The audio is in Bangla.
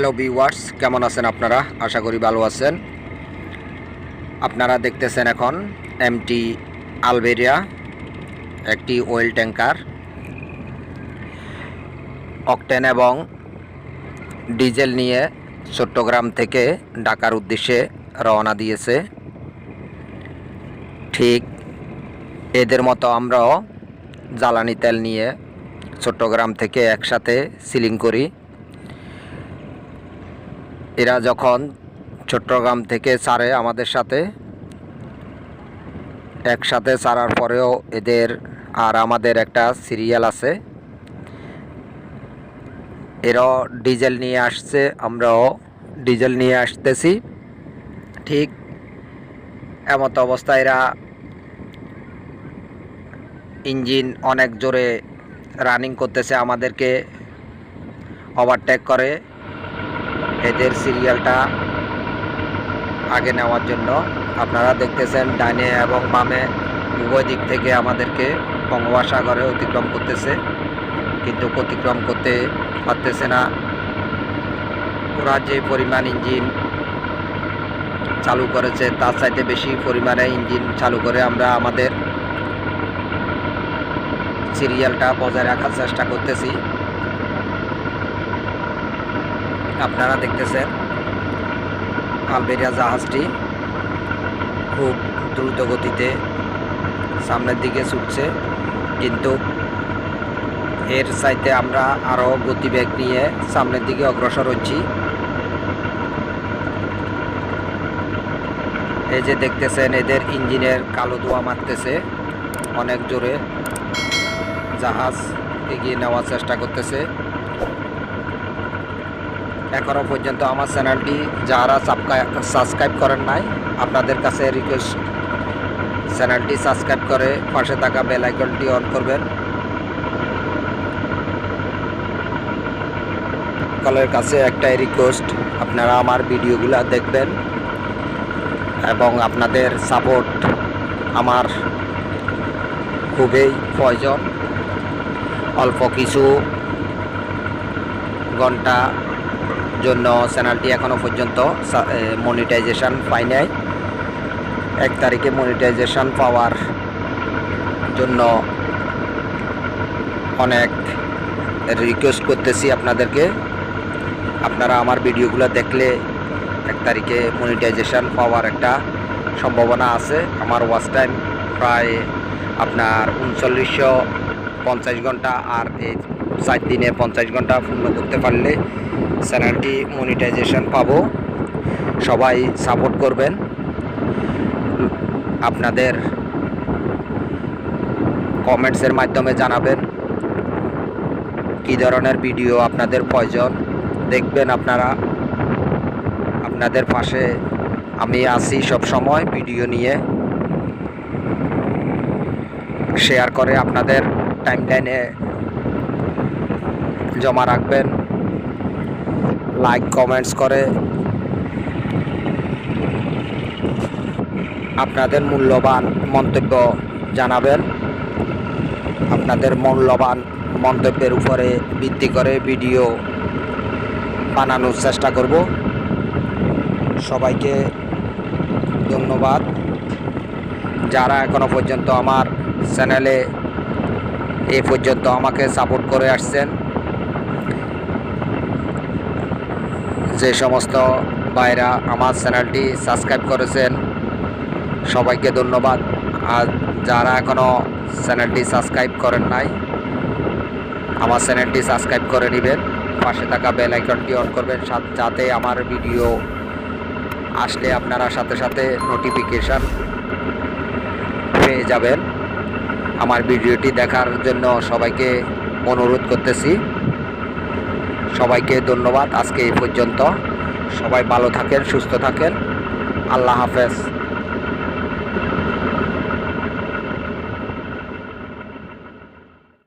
হ্যালো ভিউয়ার্স কেমন আছেন আপনারা? আশা করি ভালো আছেন। আপনারা দেখতেছেন এখন এমটি আলবেরিয়া একটি ওয়েল ট্যাঙ্কার অকটেন এবং ডিজেল নিয়ে চট্টগ্রাম থেকে ঢাকার উদ্দেশ্যে রওনা দিয়েছে। ঠিক এদের মতো আমরাও জ্বালানি তেল নিয়ে চট্টগ্রাম থেকে একসাথে সিলিং করি। এরা যখন চট্টগ্রাম থেকে ছাড়ে আমাদের সাথে, একসাথে ছাড়ার পরেও এদের আর আমাদের একটা সিরিয়াল আছে। এরাও ডিজেল নিয়ে আসছে, আমরাও ডিজেল নিয়ে আসতেছি। ঠিক এমত অবস্থায় এরা ইঞ্জিন অনেক জোরে রানিং করতেছে আমাদেরকে ওভারটেক করে। এদের সিরিয়ালটা আগে নেওয়ার জন্য। আপনারা দেখতেছেন ডাইনে এবং বামে উভয় দিক থেকে আমাদেরকে বঙ্গোপসাগরে অতিক্রম করতেছে। কিন্তু অতিক্রম করতে পারতেছে না। ওরা যে পরিমাণ ইঞ্জিন চালু করেছে, তার চাইতে বেশি পরিমাণে ইঞ্জিন চালু করে আমরা আমাদের সিরিয়ালটা বজায় রাখার চেষ্টা করতেছি। আপনারা দেখতেছেন আলবেরিয়া জাহাজটি খুব দ্রুত গতিতে সামনের দিকে ছুটছে, কিন্তু এর চাইতে আমরা আরও গতিবেগ নিয়ে সামনের দিকে অগ্রসর হচ্ছি। এই যে দেখতেছেন, এদের ইঞ্জিনের কালো ধোয়া মারতেছে। অনেক জোরে জাহাজ এগিয়ে নেওয়ার চেষ্টা করতেছে। এখনও পর্যন্ত আমার চ্যানেলটি যারা সাবস্ক্রাইব করেন নাই, আপনাদের কাছে রিকোয়েস্ট চ্যানেলটি সাবস্ক্রাইব করে পাশে থাকা বেল আইকনটি অন করবেন। সকলের কাছে একটাই রিকোয়েস্ট আপনারা আমার ভিডিওগুলো দেখবেন এবং আপনাদের সাপোর্ট আমার খুবই প্রয়োজন। অল্প কিছু ঘণ্টা জন্য চ্যানেলটি এখনও পর্যন্ত মনিটাইজেশান পাই নাই। এক তারিখে মনিটাইজেশান পাওয়ার জন্য অনেক রিকোয়েস্ট করতেছি আপনাদেরকে। আপনারা আমার ভিডিওগুলো দেখলে এক তারিখে মনিটাইজেশান পাওয়ার একটা সম্ভাবনা আছে। আমার ওয়াচ টাইম প্রায় আপনার উনচল্লিশশো পঞ্চাশ ঘণ্টা আর এই চার দিনে পঞ্চাশ ঘণ্টা পূর্ণ করতে পারলে চ্যানেলটি মনিটাইজেশন পাবো। সবাই সাপোর্ট করবেন। আপনাদের কমেন্টসের মাধ্যমে জানাবেন। কী ধরনের ভিডিও আপনাদের প্রয়োজন? দেখবেন আপনারা, আপনাদের পাশে আমি আছি সব সময় ভিডিও নিয়ে। শেয়ার করে আপনাদের টাইমলাইনে জমা রাখবেন। লাইক কমেন্টস করে। আপনাদের মূল্যবান মন্তব্য জানাবেন। আপনাদের মূল্যবান মন্তব্যের উপরে ভিত্তি করে ভিডিও বানানোর চেষ্টা করব। সবাইকে ধন্যবাদ। যারা এখনও পর্যন্ত আমার চ্যানেলে এ পর্যন্ত আমাকে সাপোর্ট করে আসছেন যে সমস্ত ভাইরা আমার চ্যানেলটি সাবস্ক্রাইব করেছেন, সবাইকে ধন্যবাদ। আর যারা এখনও চ্যানেলটি সাবস্ক্রাইব করেন নাই, আমার চ্যানেলটি সাবস্ক্রাইব করে নেবেন। পাশে থাকা বেল আইকনটি অন করবেন যাতে আমার ভিডিও আসলে আপনারা সাথে সাথে নোটিফিকেশান পেয়ে যাবেন। আমার ভিডিওটি দেখার জন্য সবাইকে অনুরোধ করতেছি। সবাইকে ধন্যবাদ আজকে এই পর্যন্ত। সবাই ভালো থাকেন সুস্থ থাকেন। আল্লাহ হাফেজ।